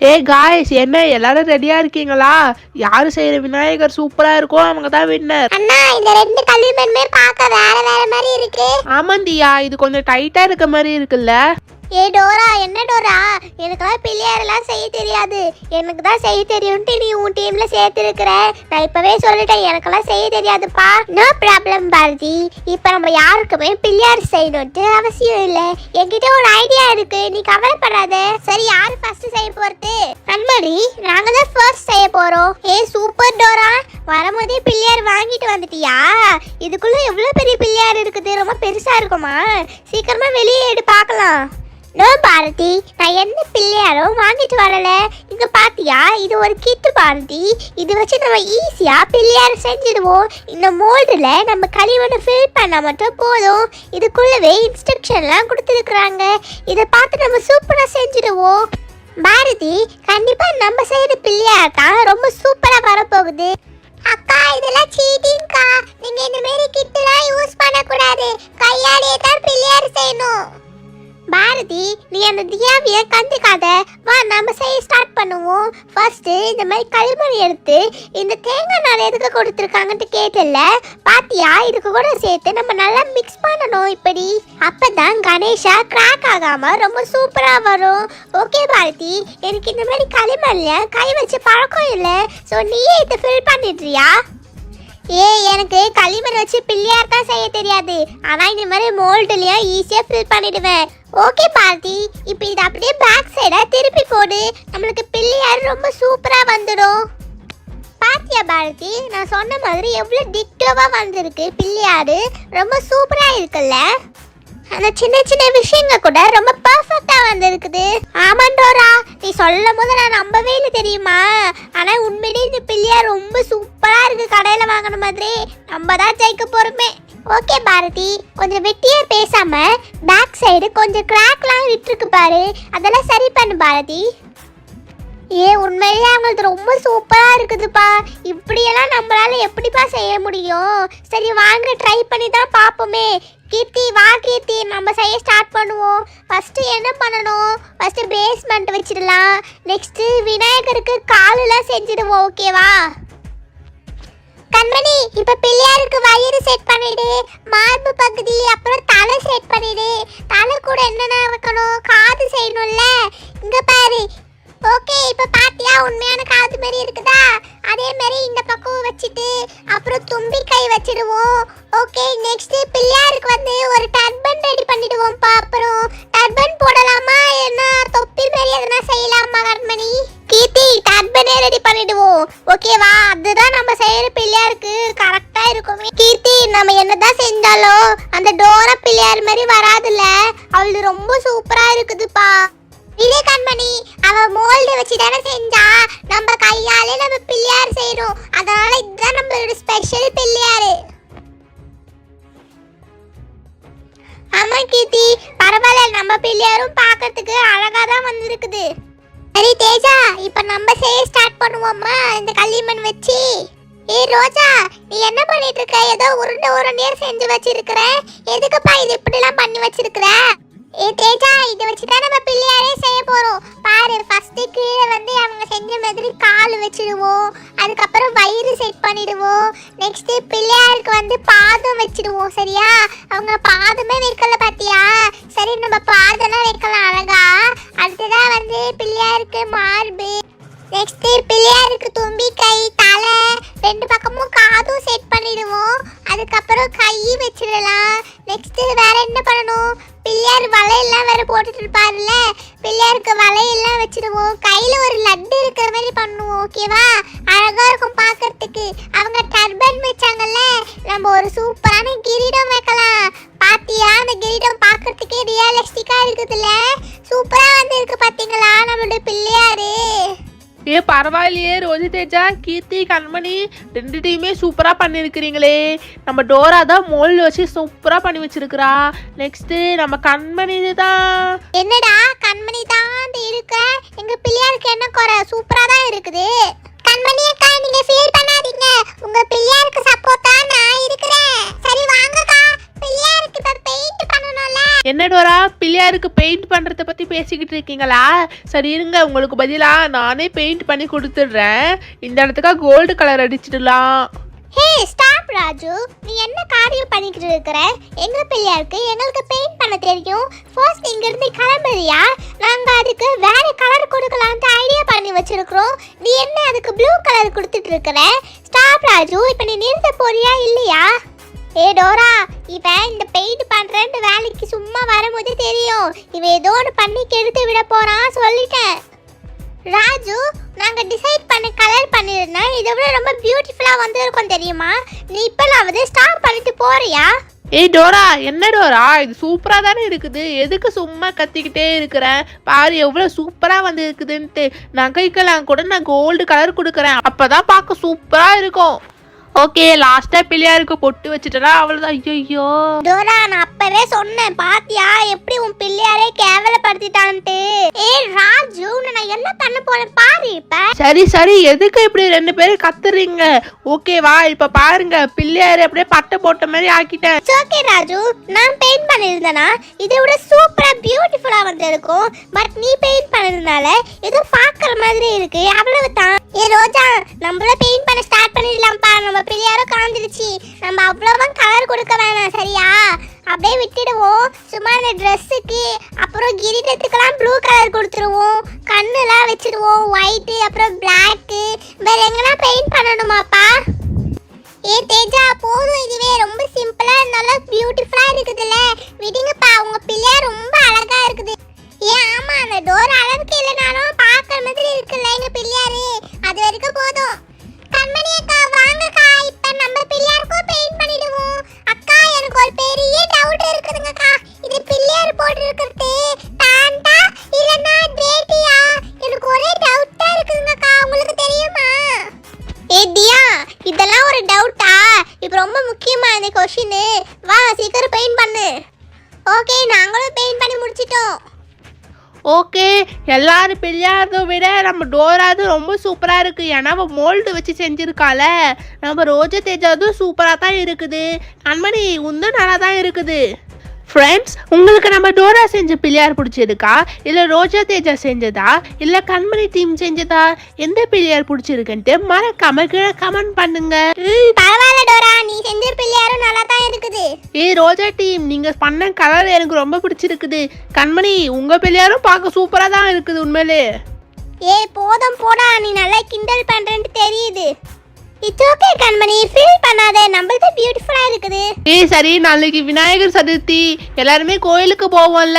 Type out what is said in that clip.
ஏ guys என்ன எல்லாரும் ரெடியா இருக்கீங்களா? யாரு செய்யற விநாயகர் சூப்பரா இருக்கும் அவங்க தான் வின்னர் அண்ணா இந்த ரெண்டு களிமண்மே பார்க்க வேற வேற மாதிரி இருக்கு. ஆமாந்தியா இது கொஞ்சம் டைட்டா இருக்க மாதிரி இருக்குல்ல? ஏ டோரா என்ன டோரா? எனக்கெல்லாம் பிள்ளையாரெல்லாம் செய்ய தெரியாது. எனக்கு தான் செய்ய தெரியும்ட்டு நீ உன் டீம்ல சேர்த்துருக்குற. நான் இப்பவே சொல்லிட்டேன் எனக்கெல்லாம் செய்ய தெரியாதுப்பா. No problem Bharathi. இப்போ நம்ம யாருக்குமே பிள்ளையார் செய்யணும்ட்டு அவசியம் இல்லை. என்கிட்ட ஒரு ஐடியா இருக்கு. நீ கவலைப்படாத. சரி யாரு ஃபர்ஸ்ட் செய்ய போறது? கண்மணி நாங்க தான் ஃபர்ஸ்ட் செய்ய போறோம். ஏ சூப்பர் டோரா. வரும்போதே பிள்ளையார் வாங்கிட்டு வந்துட்டியா? இதுக்குள்ள எவ்வளவு பெரிய பிள்ளையார் இருக்குது? ரொம்ப பெருசா இருக்குமா? சீக்கிரமா வெளியே எடு பார்க்கலாம். நோ பாரதி நான் எந்த பிள்ளையாரோ வாங்கிட்டு வரல. இங்க பாத்தியா இது ஒரு கிட்டு பாரதி. இது வச்சு நம்ம ஈஸியா பிள்ளையார் செஞ்சிடுவோம். இந்த மோல்டுல நம்ம களிமண்ணை ஃபில் பண்ணா மட்டும் போதும். இதுக்குள்ளவே இன்ஸ்ட்ரக்ஷன்லாம் கொடுத்துருக்குறாங்க. இதை பார்த்து நம்ம சூப்பரா செஞ்சிடுவோம். பாரதி கண்டிப்பா நம்ம செய்யற பிள்ளையார் தான் ரொம்ப சூப்பரா வரப்போகுது. அக்கா இதெல்லாம் சீட்டிங்க்கா நீங்க இந்த மாதிரி கிட்டலாம் யூஸ் பண்ணக்கூடாது. கையாலேயே தான் பிள்ளையார் செய்யணும். பாரதி நீ அந்த தியாவிய கண்டுக்காத. வா நம்ம செய்ய ஸ்டார்ட் பண்ணுவோம். ஃபர்ஸ்ட் இந்த மாதிரி களிமண் எடுத்து இந்த தேங்காய் நாள் எதுக்கு கொடுத்துருக்காங்கன்ட்டு கேட்டல பாத்தியா இதுக்கு கூட சேர்த்து நம்ம நல்லா மிக்ஸ் பண்ணணும் இப்படி. அப்பதான் கணேஷா கிராக் ஆகாம ரொம்ப சூப்பரா வரும். ஓகே பாரதி எனக்கு இந்த மாதிரி களிமண்ல கை வச்சு பழக்கம் இல்லை. ஸோ நீயே இதை ஃபில் பண்ணிடுறியா? ஏய் எனக்கு களிமண் வச்சு பிள்ளையார் தான் செய்ய தெரியாது. ஆனால் இந்த மாதிரி மோல்டுலயும் ஈஸியாக ஃபில் பண்ணிடுவேன். ஓகே பார்த்தி இப்போ இது அப்படியே பேக் சைடாக திருப்பி போடு. நம்மளுக்கு பிள்ளையார் ரொம்ப சூப்பராக வந்துடும். பாத்தியா பாரதி? நான் சொன்ன மாதிரி எவ்வளோ டிக்டோவா வந்திருக்கு பிள்ளையாடு ரொம்ப சூப்பராக இருக்குல்ல? அந்த சின்ன சின்ன விஷயங்கள் கூட ரொம்ப பர்ஃபெக்டாக வந்திருக்குது. ஆமாண்டோரா. நீ சொல்லும் போது நான் நம்பவே இல்லை தெரியுமா? ஆனால் உண்மையிலே இந்த பிள்ளையார் ரொம்ப சூப்பராக இருக்கு. கடையில் வாங்கின மாதிரி. நம்ம தான் ஜெயிக்க போறோமே. ஓகே பாரதி. கொஞ்சம் வெட்டியே பேசாம பேக் சைடு கொஞ்சம் கிராக்லாம் விட்டுருக்கு பாரு. அதெல்லாம் சரி பண்ணு பாரதி. ஏ உண்மையிலேயே அவங்களுக்கு ரொம்ப சூப்பராக இருக்குதுப்பா. இப்படியெல்லாம் நம்மளால எப்படிப்பா செய்ய முடியும்? சரி வாங்க ட்ரை பண்ணி தான் பார்ப்போமே. கீர்த்தி வா கீர்த்தி நம்ம செய்ய ஸ்டார்ட் பண்ணுவோம். ஃபஸ்ட்டு என்ன பண்ணணும்? ஃபஸ்ட்டு பேஸ்மெண்ட் வச்சிடலாம். நெக்ஸ்ட்டு விநாயகருக்கு காலெல்லாம் செஞ்சிடுவோம் ஓகேவா கண்மணி இப்போ பிள்ளையாருக்கு வயிறு செட் பண்ணிடு. மார்பு பகுதி அப்புறம் தலை செட் பண்ணிடு. தலை கூட என்னென்ன வைக்கணும்? காது செய்யணும்ல. இங்கே பாரு. ஓகே இப்போ பாத்தியா? உண்மையான காது மாதிரி இருக்குதா? அதே மாதிரி இந்த பக்கம் வச்சுட்டு அப்புறம் தும்பி கை வச்சிடுவோம் ஓகே நெக்ஸ்ட் பிள்ளையாருக்கு வந்து ஒரு டர்பன் ரெடி பண்ணிடுவோம்ப்பா. அப்புறம் டர்பன் போடலாமா? என்ன தொப்பி மாதிரி எதனா செய்யலாமா கண்மணி? கீர்த்தி டர்பனே ரெடி பண்ணிடுவோம். ஓகேவா அதுதான் நம்ம செய்யற பிள்ளையாருக்கு கரெக்டா இருக்குமே. கீர்த்தி நம்ம என்னதான் செஞ்சாலும் அந்த டோர பிள்ளையார் மாதிரி வராதுல்ல. அவளுக்கு ரொம்ப சூப்பரா இருக்குதுப்பா. இதே கண்மணி அவ மோல்டு வச்சு தானே செஞ்சா? போயிடும். அதனால இதுதான் நம்மளோட ஸ்பெஷல் பிள்ளையாரு. ஆமா கீர்த்தி. பரவாயில்ல நம்ம பிள்ளையாரும் பார்க்கறதுக்கு அழகா தான் வந்திருக்குது. சரி தேஜா இப்ப நம்ம செய்ய ஸ்டார்ட் பண்ணுவோமா? இந்த களிமண் வச்சு. ஏய் ரோஜா நீ என்ன பண்ணிட்டு இருக்க ஏதோ உருண்டை உருண்டையா செஞ்சு வச்சிருக்கிற. எதுக்குப்பா இது இப்படிலாம் பண்ணி வச்சிருக்கிற? ஏ தேஜா இதை வச்சு தான் நம்ம பிள்ளையாரே செய்ய போறோம். பாரு ஃபர்ஸ்ட் கீழே மாதிரி கால் வச்சிடுவோம். அதுக்கப்புறம் வயிறு செட் பண்ணிடுவோம். நெக்ஸ்ட் பிள்ளையாருக்கு வந்து பாதம் வச்சிடுவோம் சரியா? அவங்க பாதமே வைக்கல பாத்தியா? சரி நம்ம பாதம்லாம் வைக்கலாம் அழகா. அடுத்ததான் வந்து பிள்ளையாருக்கு மார்பு. நெக்ஸ்ட் பிள்ளையாருக்கு தும்பி கை தலை ரெண்டு பக்கமும் காதும் செட் பண்ணிடுவோம். அதுக்கப்புறம் கை வச்சிடலாம். நெக்ஸ்ட் வேற என்ன பண்ணணும்? பிள்ளையார் வலையெல்லாம் வேற போட்டுட்டு இருப்பாருல்ல. பிள்ளையாருக்கு வலையெல்லாம் வச்சிடுவோம். கையில ஒரு லட்டு இருக்கிற மாதிரி பண்ணுவோம் ஓகேவா அழகா இருக்கும் பார்க்கறதுக்கு அவங்க டர்பன் வச்சாங்கல்ல நம்ம ஒரு சூப்பரான கிரீடம் வைக்கலாம். பாத்தியா? அந்த கிரீடம் பார்க்கறதுக்கே ரியலிஸ்டிக்கா இருக்குதுல்ல. சூப்பரா வந்து இருக்கு பாத்தீங்களா? நம்மளோட பிள்ளையார். ஏ பரவாயில்லையே ரோஜி தேஜா கீர்த்தி கண்மணி ரெண்டு டீமே சூப்பராக பண்ணியிருக்கிறீங்களே நம்ம டோரா தான் மோல் வச்சு சூப்பராக பண்ணி வச்சிருக்கிறா. நெக்ஸ்ட் நம்ம கண்மணி தான். என்னடா கண்மணி தான் இருக்க? எங்க பிள்ளையாருக்கு என்ன குறை? சூப்பரா தான் இருக்குது. வாங்கக்கா பெயிண்ட் பண்ணுறத பற்றி பேசிக்கிட்டு இருக்கீங்களா? சரி இருங்க உங்களுக்கு பதிலாக நானே பெயிண்ட் பண்ணி கொடுத்துட்றேன். இந்த இடத்துக்கு கோல்டு கலர் அடிச்சிடலாம். Hey stop Raju. நீ என்ன காரியம் பண்ணிக்கிட்டு இருக்கிற? எங்க பிள்ளையாருக்கு எங்களுக்கு பெயிண்ட் பண்ண தெரியும். ஃபர்ஸ்ட் இங்க இருந்து கிளம்புறியா? நாங்க அதுக்கு வேற கலர் கொடுக்கலாம்னு ஐடியா பண்ணி வச்சிருக்கிறோம். நீ என்ன அதுக்கு ப்ளூ கலர் கொடுத்துட்டு இருக்கிற? ஸ்டாப் ராஜு. இப்போ நீ நிறுத்த போறியா இல்லையா? ஏ டோரா இவன் இந்த பெயிண்ட் பண்றேன்னு வேலைக்கு சும்மா வரும்போது தெரியும். இவன் ஏதோ ஒன்று பண்ணி கெடுத்து விட போறான் சொல்லிட்டேன். ராஜு நாங்கள் டிசைட் பண்ணி கலர் பண்ணியிருந்தேன் இதை விட ரொம்ப பியூட்டிஃபுல்லாக வந்திருக்கோம் தெரியுமா? நீ இப்பலாவது ஸ்டாப் பண்ணிட்டு போறியா? ஏய் டோரா என்ன டோரா? இது சூப்பராக தானே இருக்குது. எதுக்கு சும்மா கத்திக்கிட்டே இருக்கிறேன் பாரு எவ்வளோ சூப்பராக வந்து இருக்குதுன்ட்டு நகைக்கெல்லாம் கூட நான் கோல்டு கலர் கொடுக்குறேன். அப்போ தான் பார்க்க சூப்பராக இருக்கும். ஓகே லாஸ்டா பிள்ளையாருக்கு பொட்டு வச்சுட்டா அவ்வளவுதான். ஐயோ டோரா நான் அப்பவே சொன்னேன். பாத்தியா எப்படி உன் பிள்ளையாரே கேவலப்படுத்திட்டான்ட்டு. ஏய் ராஜு நான் என்ன பண்ண போறேன்? பாரு இப்ப. சரி சரி எதுக்கு இப்படி ரெண்டு பேரும் கத்துறீங்க? ஓகேவா இப்ப பாருங்க. பிள்ளையாரு அப்படியே பட்டை போட்ட மாதிரி ஆக்கிட்டேன். ஓகே ராஜு. நான் பெயிண்ட் பண்ணியிருந்தேனா இதை விட சூப்பரா பியூட்டிஃபுல்லா வந்திருக்கும் பட் நீ பெயிண்ட் பண்ணதுனால ஏதோ பார்க்குற மாதிரி இருக்கு. அவ்வளவு தான் ஏ ரோஜா நம்மள பெயிண்ட் பண்ண ஸ்டார்ட் பண்ணிடலாம்ப்பா. நம்ம பிள்ளையாரும் காந்துருச்சு நம்ம அவ்வளோதான் கலர் கொடுக்க வேணாம் சரியா? அப்படியே விட்டுடுவோம். சும்மா இந்த ட்ரெஸ்ஸுக்கு அப்புறம் கிரீடத்துக்கெல்லாம் ப்ளூ கலர் கொடுத்துருவோம். கண்ணுலாம் வச்சுருவோம். ஒயிட்டு அப்புறம் பிளாக்கு வேறு எங்கன்னா பெயிண்ட் பண்ணணுமாப்பா? ஏ தேஜா போதும். இதுவே ரொம்ப சிம்பிளாக இருந்தாலும் பியூட்டிஃபுல்லாக இருக்குதுல்ல. விடுங்கப்பா. உங்கள் பிள்ளையா ரொம்ப அழகா இருக்குது. ஏன் ஆமாம் அந்த டோர் அளவுக்கு இல்லைனாலும் பார்க்குற மாதிரி இருக்கு. ரொம்ப முக்கியமான கொஷின்னு வா சீக்கிரம் பெயிண்ட் பண்ணு. ஓகே நாங்களும் பெயிண்ட் பண்ணி முடிச்சிட்டோம். ஓகே எல்லாரும் பிள்ளையாரதை விட நம்ம டோராது ரொம்ப சூப்பராக இருக்குது ஏன்னா அவள் மோல்டு வச்சு செஞ்சிருக்கால நம்ம ரோஜா தேஜாதும் சூப்பராக தான் இருக்குது. கண்மணி உந்தும் நல்லா தான் இருக்குது. ஃப்ரெண்ட்ஸ் உங்களுக்கு நம்ம டோரா செஞ்ச பிள்ளையார் பிடிச்சிருக்கா? இல்லை ரோஜா தேஜா செஞ்சதா? இல்லை கண்மணி டீம் செஞ்சதா? எந்த பிள்ளையார் பிடிச்சிருக்குன்ட்டு மறக்காம கீழே கமெண்ட் பண்ணுங்க. பரவாயில்ல டோரா. நீ செஞ்ச பிள்ளையாரும் நல்லா தான் இருக்குது. ஏய் ரோஜா டீம் நீங்க பண்ண கலர் எனக்கு ரொம்ப பிடிச்சிருக்குது. கண்மணி உங்க பிள்ளையாரும் பார்க்க சூப்பரா தான் இருக்குது உண்மையிலே. ஏ போதும் போடா. நீ நல்லா கிண்டல் பண்றேன்னு தெரியுது. It's okay Kanmani. ஃபீல் பண்ணாத. நம்மளது பியூட்டிஃபுல்லா இருக்குது. ஏய் சரி நாளைக்கு விநாயகர் சதுர்த்தி. எல்லாருமே கோயிலுக்கு போவோம்ல.